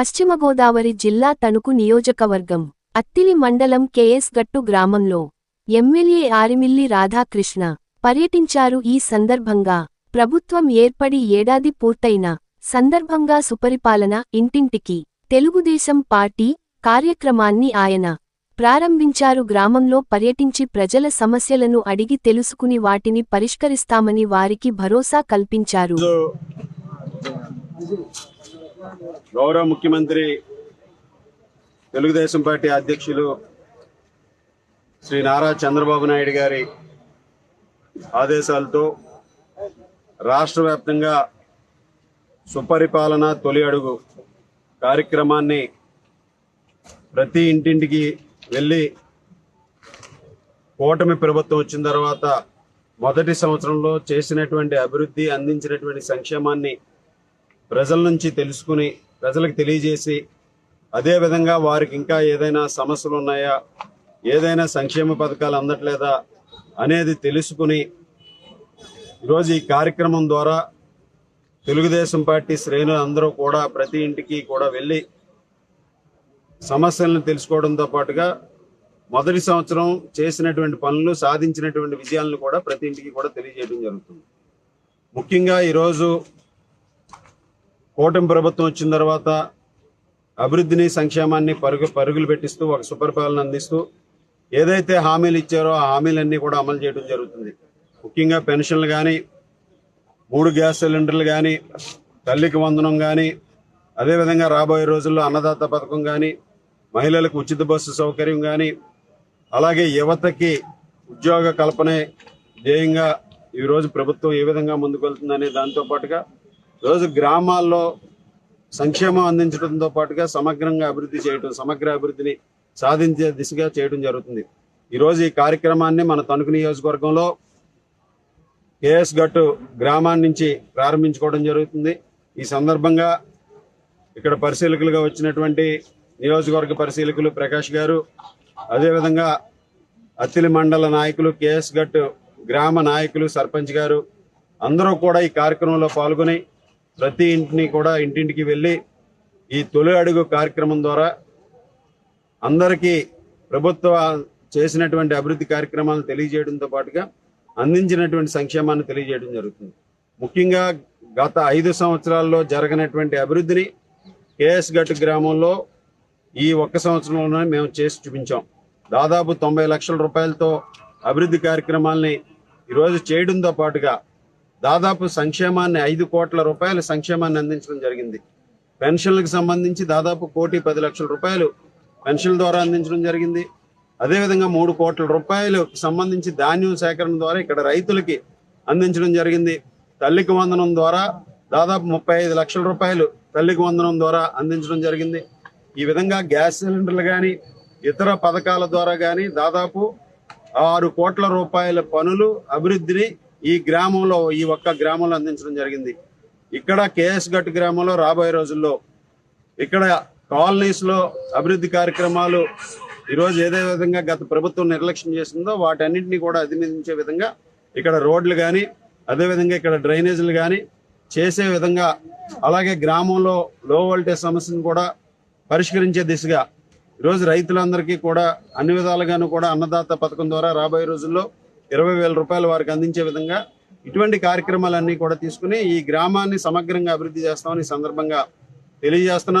పశ్చిమ గోదావరి జిల్లా తణుకు నియోజకవర్గం అత్తిలి మండలం కెఎస్ గట్టు గ్రామంలో ఎమ్మెల్యే ఆరిమిల్లి రాధాకృష్ణ పర్యటించారు. ఈ సందర్భంగా ప్రభుత్వం ఏర్పడి ఏడాది పూర్తయిన సందర్భంగా సుపరిపాలన ఇంటింటికి తెలుగుదేశం పార్టీ కార్యక్రమాన్ని ఆయన ప్రారంభించారు. గ్రామంలో పర్యటించి ప్రజల సమస్యలను అడిగి తెలుసుకుని వాటిని పరిష్కరిస్తామని వారికి భరోసా కల్పించారు. గౌరవ ముఖ్యమంత్రి తెలుగుదేశం పార్టీ అధ్యక్షులు శ్రీ నారా చంద్రబాబు నాయుడు గారి ఆదేశాలతో రాష్ట్ర వ్యాప్తంగా సుపరిపాలన తొలి అడుగు కార్యక్రమాన్ని ప్రతి ఇంటింటికి వెళ్ళి కూటమి ప్రభుత్వం వచ్చిన తర్వాత మొదటి సంవత్సరంలో చేసినటువంటి అభివృద్ధి అందించినటువంటి సంక్షేమాన్ని ప్రజల నుంచి తెలుసుకుని ప్రజలకు తెలియజేసి అదేవిధంగా వారికి ఇంకా ఏదైనా సమస్యలు ఉన్నాయా ఏదైనా సంక్షేమ పథకాలు అందట్లేదా అనేది తెలుసుకుని ఈరోజు ఈ కార్యక్రమం ద్వారా తెలుగుదేశం పార్టీ శ్రేణులు అందరూ కూడా ప్రతి ఇంటికి కూడా వెళ్ళి సమస్యలను తెలుసుకోవడంతో పాటుగా మొదటి సంవత్సరం చేసినటువంటి పనులు సాధించినటువంటి విజయాలను కూడా ప్రతి ఇంటికి కూడా తెలియజేయడం జరుగుతుంది. ముఖ్యంగా ఈరోజు కూటమి ప్రభుత్వం వచ్చిన తర్వాత అభివృద్ధిని సంక్షేమాన్ని పరుగు పరుగులు పెట్టిస్తూ ఒక సుపరిపాలన అందిస్తూ ఏదైతే హామీలు ఇచ్చారో ఆ హామీలన్నీ కూడా అమలు చేయడం జరుగుతుంది. ముఖ్యంగా పెన్షన్లు కానీ మూడు గ్యాస్ సిలిండర్లు కానీ తల్లికి వందనం కానీ అదేవిధంగా రాబోయే రోజుల్లో అన్నదాత పథకం కానీ మహిళలకు ఉచిత బస్సు సౌకర్యం కానీ అలాగే యువతకి ఉద్యోగ కల్పనే ధ్యేయంగా ఈరోజు ప్రభుత్వం ఏ విధంగా ముందుకు వెళ్తుందనే దాంతో పాటుగా రోజు గ్రామాల్లో సంక్షేమం అందించడంతో పాటుగా సమగ్రంగా అభివృద్ధి చేయడం సమగ్ర అభివృద్ధిని సాధించే దిశగా చేయడం జరుగుతుంది. ఈరోజు ఈ కార్యక్రమాన్ని మన తణుకు నియోజకవర్గంలో కేఎస్ గట్టు గ్రామాన్ని నుంచి ప్రారంభించుకోవడం జరుగుతుంది. ఈ సందర్భంగా ఇక్కడ పరిశీలకులుగా వచ్చినటువంటి నియోజకవర్గ పరిశీలకులు ప్రకాష్ గారు అదేవిధంగా అత్తిలి మండల నాయకులు కేఎస్ గట్టు గ్రామ నాయకులు సర్పంచ్ గారు అందరూ కూడా ఈ కార్యక్రమంలో పాల్గొని ప్రతి ఇంటిని కూడా ఇంటింటికి వెళ్ళి ఈ తొలి అడుగు కార్యక్రమం ద్వారా అందరికీ ప్రభుత్వ చేసినటువంటి అభివృద్ధి కార్యక్రమాలను తెలియజేయడంతో పాటుగా అందించినటువంటి సంక్షేమాన్ని తెలియజేయడం జరుగుతుంది. ముఖ్యంగా గత ఐదు సంవత్సరాల్లో జరగనటువంటి అభివృద్ధిని కేఎస్ గట్టు గ్రామంలో ఈ ఒక్క సంవత్సరంలోనే మేము చేసి చూపించాం. దాదాపు తొంభై లక్షల రూపాయలతో అభివృద్ధి కార్యక్రమాల్ని ఈరోజు చేయడంతో పాటుగా దాదాపు సంక్షేమాన్ని ఐదు కోట్ల రూపాయల సంక్షేమాన్ని అందించడం జరిగింది. పెన్షన్లకు సంబంధించి దాదాపు కోటి పది లక్షల రూపాయలు పెన్షన్ల ద్వారా అందించడం జరిగింది. అదేవిధంగా మూడు కోట్ల రూపాయలు సంబంధించి ధాన్యం సేకరణ ద్వారా ఇక్కడ రైతులకి అందించడం జరిగింది. తల్లికి వందనం ద్వారా దాదాపు ముప్పై ఐదు లక్షల రూపాయలు తల్లికి వందనం ద్వారా అందించడం జరిగింది. ఈ విధంగా గ్యాస్ సిలిండర్లు కానీ ఇతర పథకాల ద్వారా కానీ దాదాపు ఆరు కోట్ల రూపాయల పనులు అభివృద్ధిని ఈ గ్రామంలో ఈ ఒక్క గ్రామంలో అందించడం జరిగింది. ఇక్కడ కేఎస్ గట్ గ్రామంలో రాబోయే రోజుల్లో ఇక్కడ కాలనీస్లో అభివృద్ధి కార్యక్రమాలు ఈరోజు ఏదే విధంగా గత ప్రభుత్వం నిర్లక్ష్యం చేసిందో వాటన్నింటినీ కూడా అధిగమించే విధంగా ఇక్కడ రోడ్లు కానీ అదేవిధంగా ఇక్కడ డ్రైనేజీలు కానీ చేసే విధంగా అలాగే గ్రామంలో లో వోల్టేజ్ సమస్యను కూడా పరిష్కరించే దిశగా ఈరోజు రైతులందరికీ కూడా అన్ని విధాలుగాను కూడా అన్నదాత పథకం ద్వారా రాబోయే రోజుల్లో ఇరవై వేల రూపాయలు వారికి అందించే విధంగా ఇటువంటి కార్యక్రమాలన్నీ కూడా తీసుకుని ఈ గ్రామాన్ని సమగ్రంగా అభివృద్ధి చేస్తామని సందర్భంగా తెలియజేస్తున్నాను.